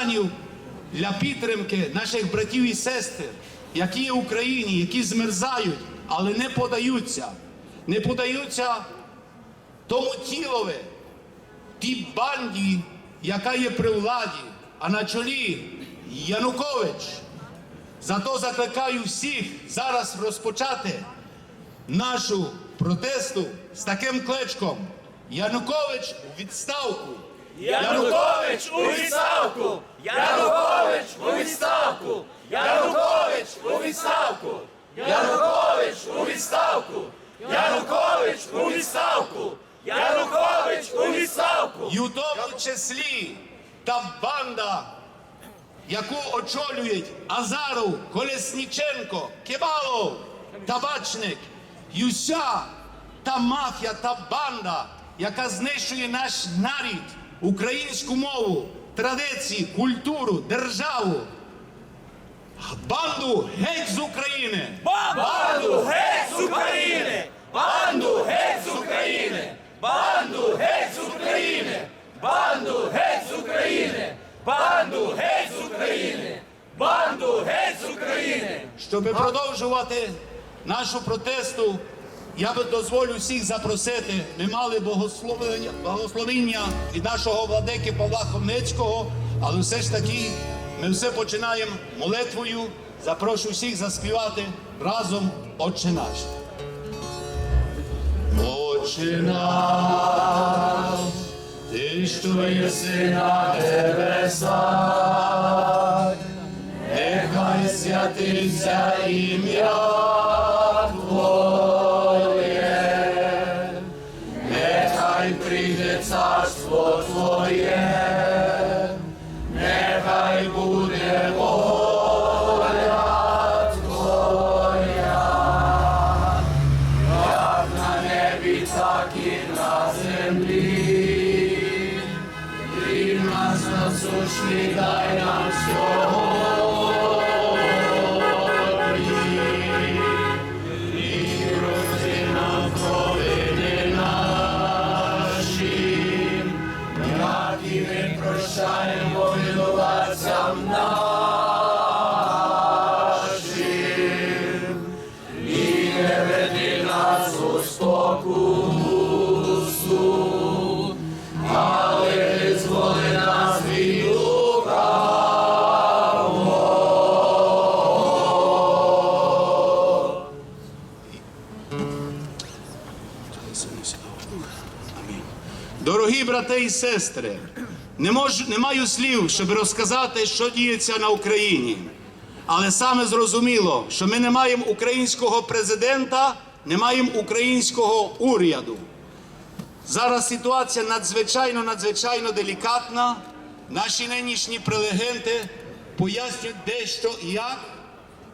майданів для підтримки наших братів і сестер, які є в Україні, які змерзають, але не подаються, не подаються тому тілові, тій банді, яка є при владі, а на чолі Янукович. Зато закликаю всіх зараз розпочати нашу протесту з таким кличком. Янукович у відставку. Янукович у відставку! Янукович у відставку! Янукович у відставку! Янукович у відставку! Янукович у відставку! Янукович у відставку! І у тому числі та банда, яку очолюють Азаров, Колесніченко, Кибалов, Табачник, і вся та мафія, та банда, яка знищує наш нарід, українську мову, традиції, культуру, державу. Банду геть з України! Банду геть з України! Банду геть з України! Банду геть з України! Банду геть з України! Банду геть з України! Банду геть з України! Щоб продовжувати нашу протесту, я би дозволю всіх запросити. Ми мали богословення, благословення від нашого владики Павла Хомницького, але все ж таки ми все починаємо молитвою. Запрошую всіх заспівати разом Отче наш. Отче наш, ти, що єси на небесах, нехай святиться ім'я насущний дай нам сьогодні. Сестри, не, можу, не маю слів, щоб розказати, що діється на Україні. Але саме зрозуміло, що ми не маємо українського президента, не маємо українського уряду. Зараз ситуація надзвичайно надзвичайно делікатна. Наші нинішні прелегенти пояснюють дещо і як,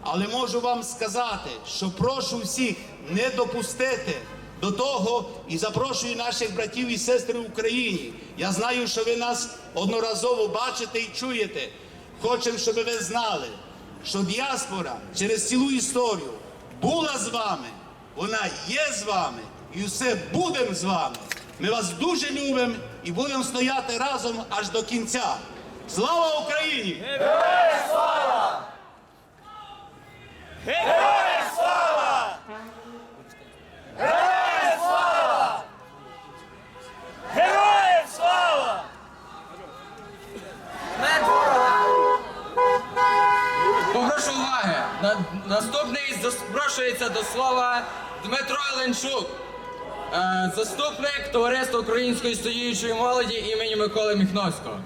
але можу вам сказати, що прошу всіх не допустити до того і запрошую наших братів і сестри в Україні. Я знаю, що ви нас одноразово бачите і чуєте. Хочемо, щоб ви знали, що діаспора через цілу історію була з вами, вона є з вами і все будемо з вами. Ми вас дуже любимо і будемо стояти разом аж до кінця. Слава Україні! Героям слава! Героям слава! Героям слава! Попрошу уваги. На, наступний запрошується до слова Дмитро Ленчук, е, заступник Товариства Української стоїчої молоді імені Миколи Міхновського.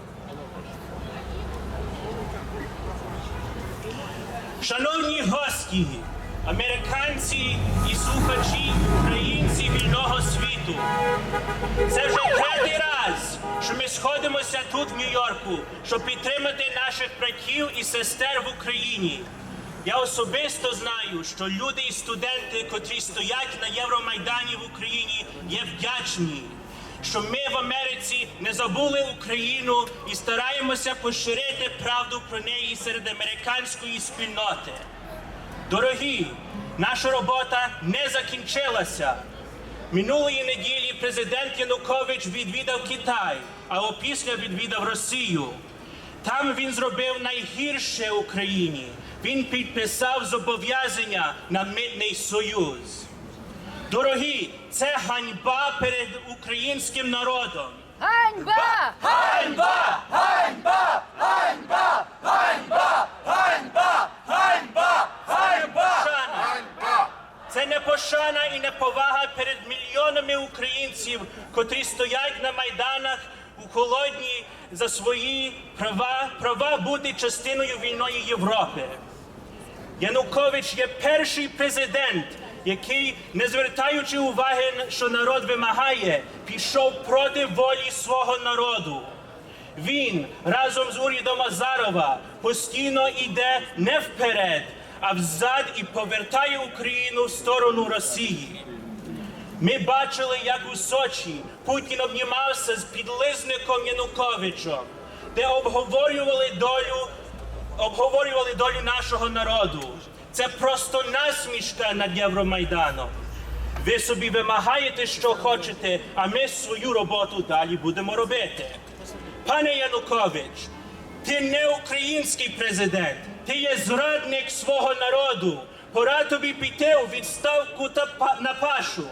Шановні гості, американці і слухачі, українці вільного світу. Це вже третій раз, що ми сходимося тут, в Нью-Йорку, щоб підтримати наших братів і сестер в Україні. Я особисто знаю, що люди і студенти, котрі стоять на Євромайдані в Україні, є вдячні, що ми в Америці не забули Україну і стараємося поширити правду про неї серед американської спільноти. Дорогі, наша робота не закінчилася. Минулої неділі президент Янукович відвідав Китай, а опісля відвідав Росію. Там він зробив найгірше Україні. Він підписав зобов'язання на митний союз. Дорогі, це ганьба перед українським народом. Ганьба! Ганьба! Ганьба! Ганьба! Ганьба! Ганьба! Ганьба! Ганьба! Пошана. Це не пошана і не повага перед мільйонами українців, котрі стоять на майданах у холодні за свої права, права бути частиною вільної Європи. Янукович є перший президент, який, не звертаючи уваги, що народ вимагає, пішов проти волі свого народу. Він разом з урядом Азарова постійно йде не вперед, а взад і повертає Україну в сторону Росії. Ми бачили, як у Сочі Путін обнімався з підлизником Януковичем, де обговорювали долю, обговорювали долю нашого народу. Це просто насмішка над Євромайданом. Ви собі вимагаєте, що хочете, а ми свою роботу далі будемо робити. Пане Янукович, ти не український президент, ти є зрадник свого народу. Пора тобі піти у відставку та на пашу.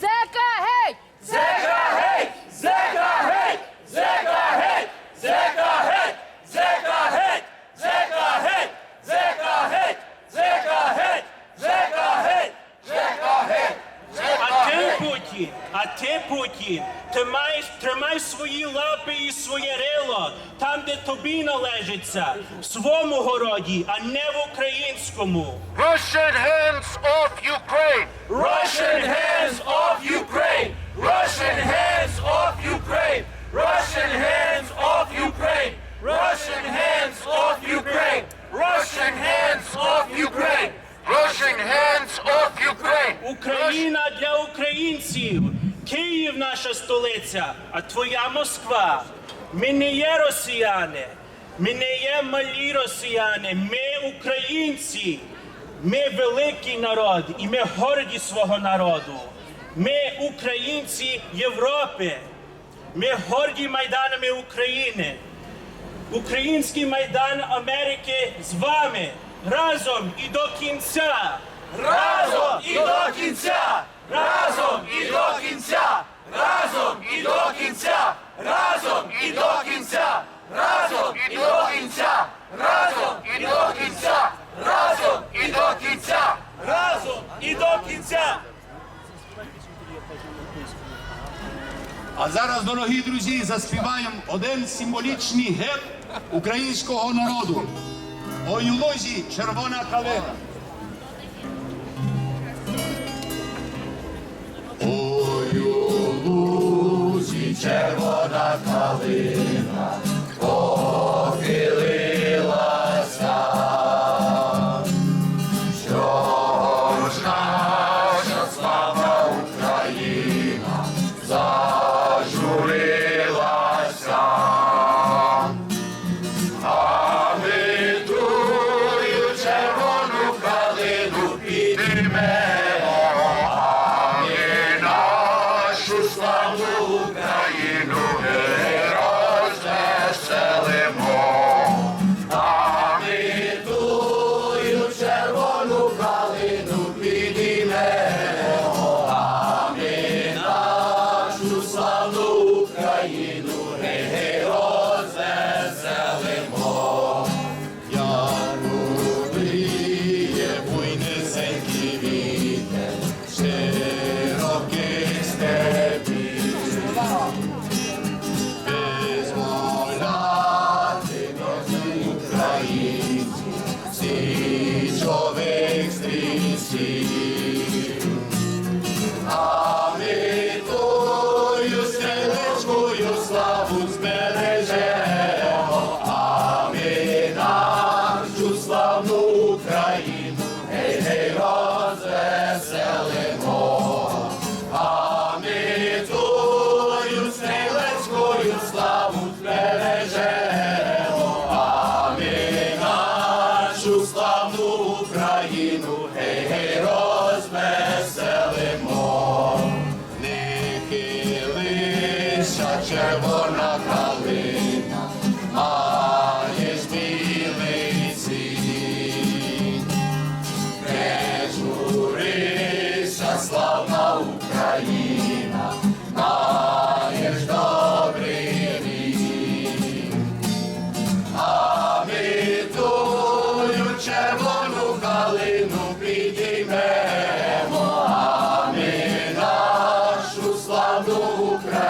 Зека гей! Зека гей! Зека гей! Зека гей! Зека гей! Зека гей! Ти, а ти, Путін, ти маєш тримай свої лапи і своє рило там, де тобі належиться, в своєму городі, а не в українському. Russian hands off Ukraine! Russian hands off Ukraine! Russian hands off Ukraine! Russian hands off Ukraine! Russian hands off Ukraine! Russian hands off Ukraine! Russian hands off Ukraine! Україна для українців. Київ наша столиця, а твоя Москва. Ми не є росіяни, ми не є малі росіяни, ми українці. Ми великий народ і ми горді свого народу. Ми українці Європи. Ми горді майданами України. Український майдан Америки з вами разом і до кінця. Разом і до кінця! Разом і до кінця! Разом і до кінця! Разом і до кінця! Разом і до кінця! Разом і до кінця! Разом і до кінця! Разом і до кінця! А зараз, дорогі друзі, заспіваємо один символічний герб українського народу. Ой у лозі червона калина. Ой у лузі червона калина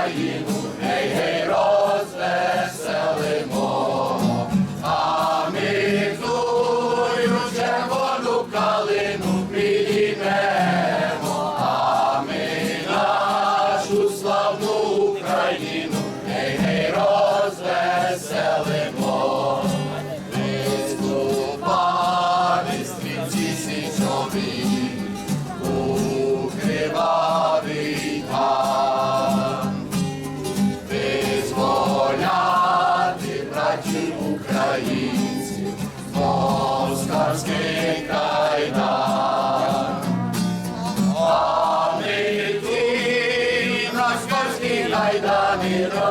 Ukraine.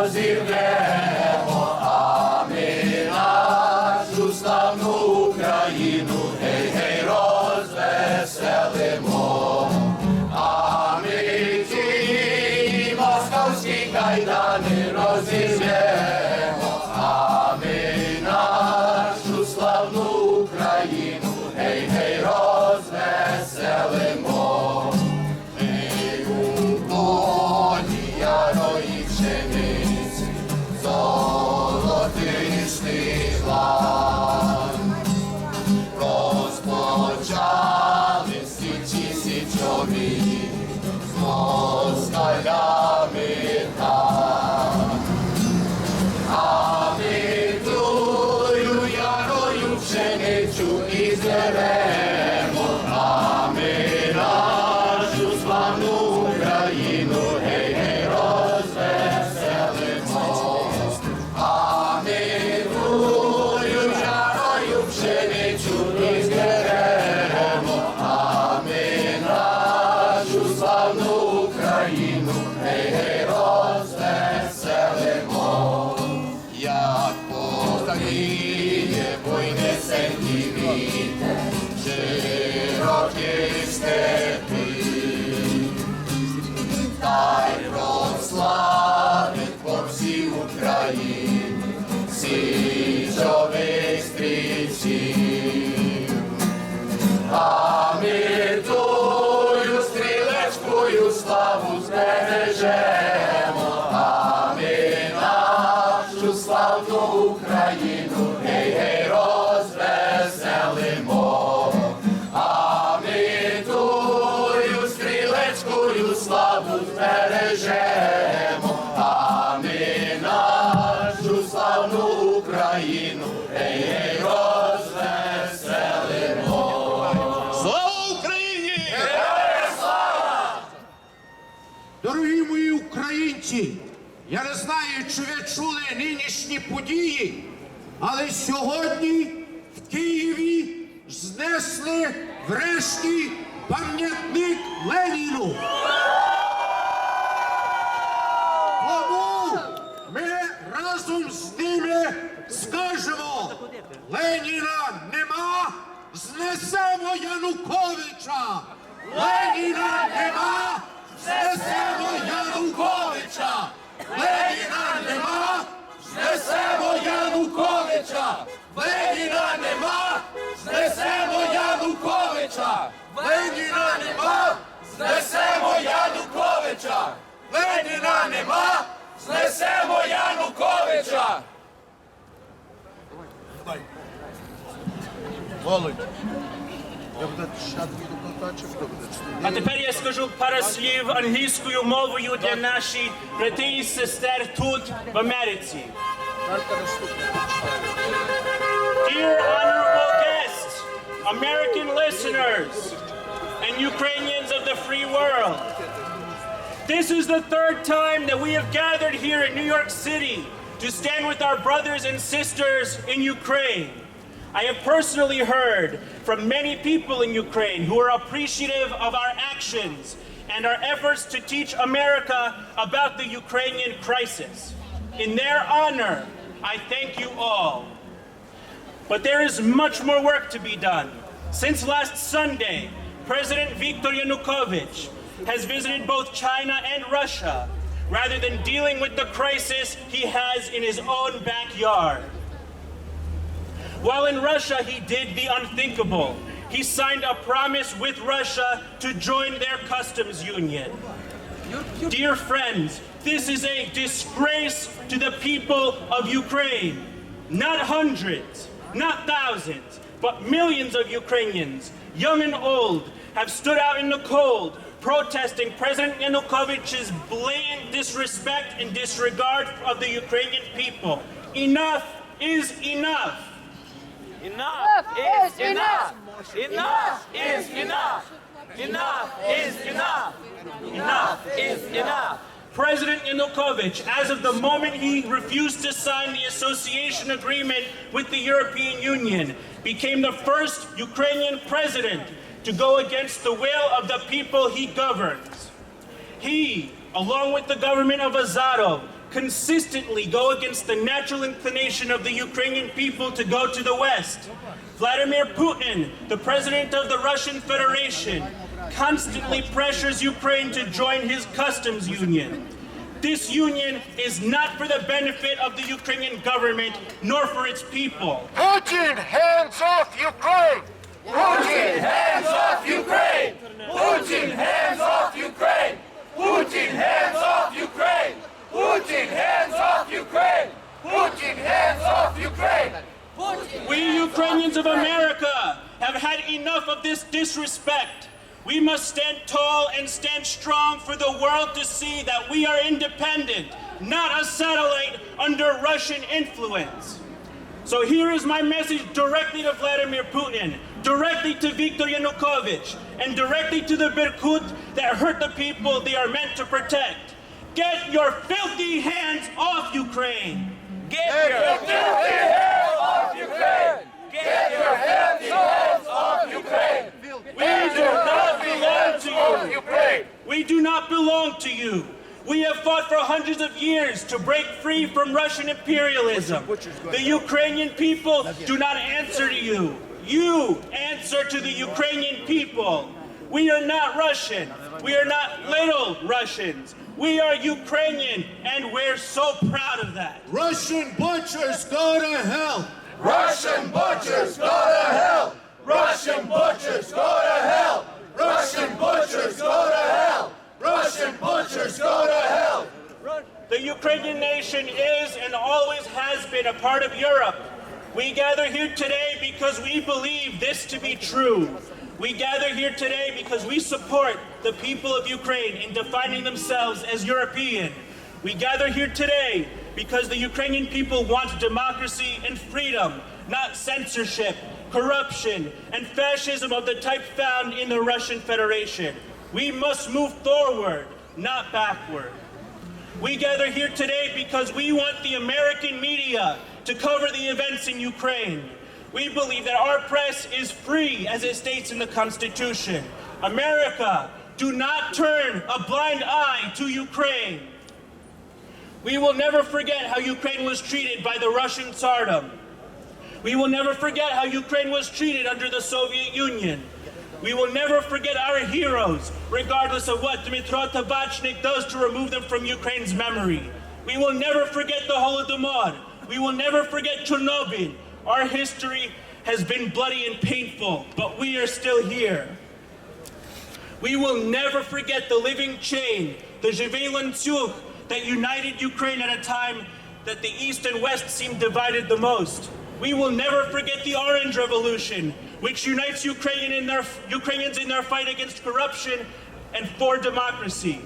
See you there. fall. Дорогі мої українці, я не знаю, чи ви чули нинішні події, але сьогодні в Києві знесли врешті пам'ятник Леніну. Тому ми разом з ними скажемо, Леніна нема, знесемо Януковича. Леніна нема, знесемо Януковича. Леніна нема, знесемо Януковича. Леніна нема, знесемо Януковича. Леніна нема, знесемо Януковича. Леніна нема, знесемо Януковича. А тепер я скажу пару слів англійською мовою для наших братів і сестер тут, в Америці. Dear honorable guests, American listeners, and Ukrainians of the free world, this is the third time that we have gathered here in New York City to stand with our brothers and sisters in Ukraine. I have personally heard from many people in Ukraine who are appreciative of our actions and our efforts to teach America about the Ukrainian crisis. In their honor, I thank you all. But there is much more work to be done. Since last Sunday, President Viktor Yanukovych has visited both China and Russia rather than dealing with the crisis he has in his own backyard. While in Russia, he did the unthinkable. He signed a promise with Russia to join their customs union. Dear friends, this is a disgrace to the people of Ukraine. Not hundreds, not thousands, but millions of Ukrainians, young and old, have stood out in the cold protesting President Yanukovych's blatant disrespect and disregard of the Ukrainian people. Enough is enough. Enough is enough. Enough is enough. Enough is enough. Enough is enough. President Yanukovych, as of the moment he refused to sign the association agreement with the European Union, became the first Ukrainian president to go against the will of the people he governs. He, along with the government of Azarov, consistently go against the natural inclination of the Ukrainian people to go to the West. Vladimir Putin, the president of the Russian Federation, constantly pressures Ukraine to join his customs union. This union is not for the benefit of the Ukrainian government nor for its people. Putin, hands off Ukraine! Putin, hands off Ukraine! Putin, hands off Ukraine! Putin, hands off! Putin, hands off Ukraine! Putin, hands off Ukraine! We Ukrainians of America have had enough of this disrespect. We must stand tall and stand strong for the world to see that we are independent, not a satellite under Russian influence. So here is my message directly to Vladimir Putin, directly to Viktor Yanukovych, and directly to the Berkut that hurt the people they are meant to protect. Get your filthy hands off Ukraine! Get your filthy hands off Ukraine! Get your filthy hands off Ukraine! We do not belong to you! Ukraine! We do not belong to you. We have fought for hundreds of years to break free from Russian imperialism. The Ukrainian people do not answer to you. You answer to the Ukrainian people. We are not Russian. We are not little Russians. We are Ukrainian, and we're so proud of that. Russian butchers go to hell! Russian butchers go to hell! Russian butchers go to hell! Russian butchers go to hell! Russian butchers go to hell! The Ukrainian nation is and always has been a part of Europe. We gather here today because we believe this to be true. We gather here today because we support the people of Ukraine in defining themselves as European. We gather here today because the Ukrainian people want democracy and freedom, not censorship, corruption, and fascism of the type found in the Russian Federation. We must move forward, not backward. We gather here today because we want the American media to cover the events in Ukraine. We believe that our press is free, as it states in the Constitution. America, do not turn a blind eye to Ukraine. We will never forget how Ukraine was treated by the Russian Tsardom. We will never forget how Ukraine was treated under the Soviet Union. We will never forget our heroes, regardless of what Dmitro Tabachnik does to remove them from Ukraine's memory. We will never forget the Holodomor. We will never forget Chernobyl. Our history has been bloody and painful, but we are still here. We will never forget the living chain, the Javelin that united Ukraine at a time that the East and West seemed divided the most. We will never forget the Orange Revolution, which unites Ukrainian in their, Ukrainians in their fight against corruption and for democracy.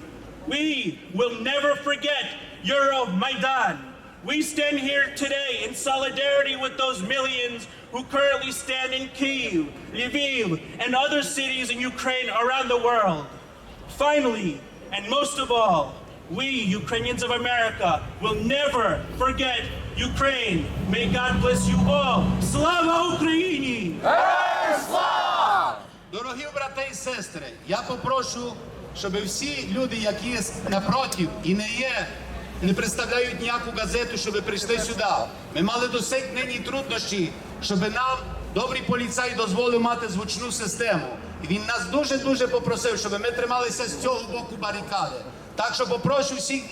We will never forget Euromaidan. Maidan. We stand here today in solidarity with those millions who currently stand in Kyiv, Lviv, and other cities in Ukraine around the world. Finally, and most of all, we, Ukrainians of America, will never forget Ukraine. May God bless you all. Slava Ukraini! Дорогі брати і сестри, я попрошу, щоб всі люди, які є напротив і не є, не представляють ніяку газету, щоб прийшли сюди. Ми мали досить нині труднощі, щоб нам добрий поліцай дозволив мати звучну систему. І він нас дуже-дуже попросив, щоб ми трималися з цього боку барикади. Так що попрошу всіх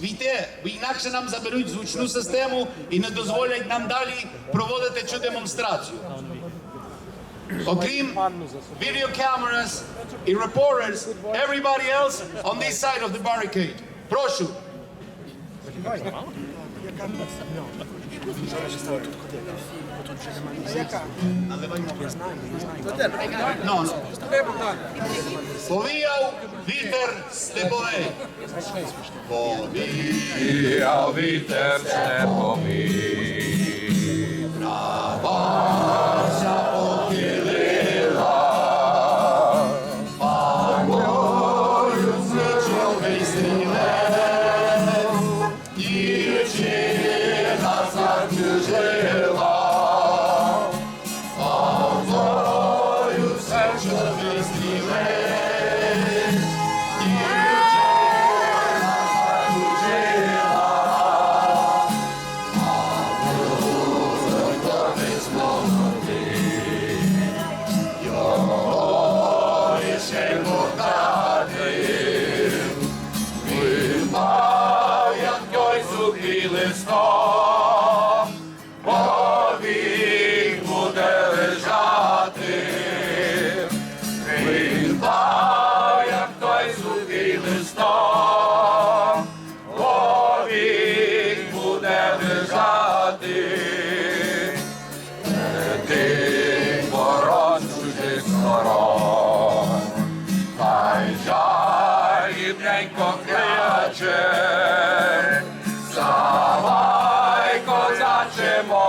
війти, бо інакше нам заберуть звучну систему і не дозволять нам далі проводити цю демонстрацію. Окрім video cameras і reporters, everybody else on this side of the barricade. Прошу. No, no. Powijał witer stepowy. Powijał witer stepowy. Brawo!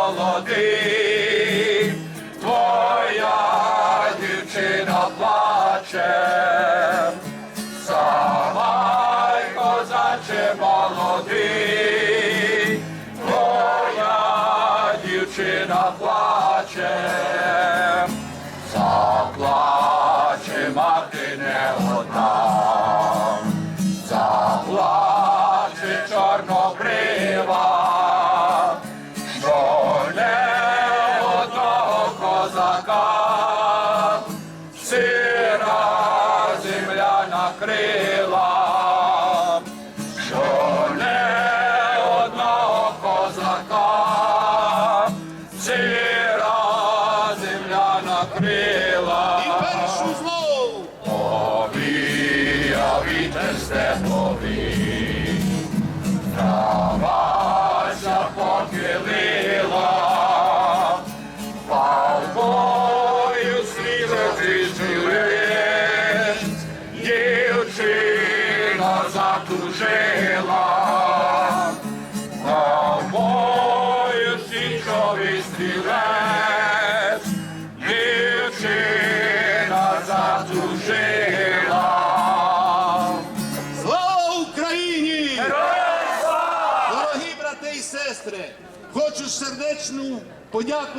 молодий, твоя дівчина плаче, Савай, козаче молодий, твоя дівчина плаче, мати не одна. Заплаче чорнобрива.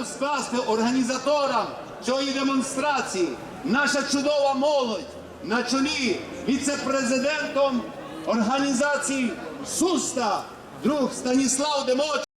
дяку скласти організаторам цієї демонстрації. Наша чудова молодь на чолі віце-президентом організації Суста, друг Станіслав Демоч.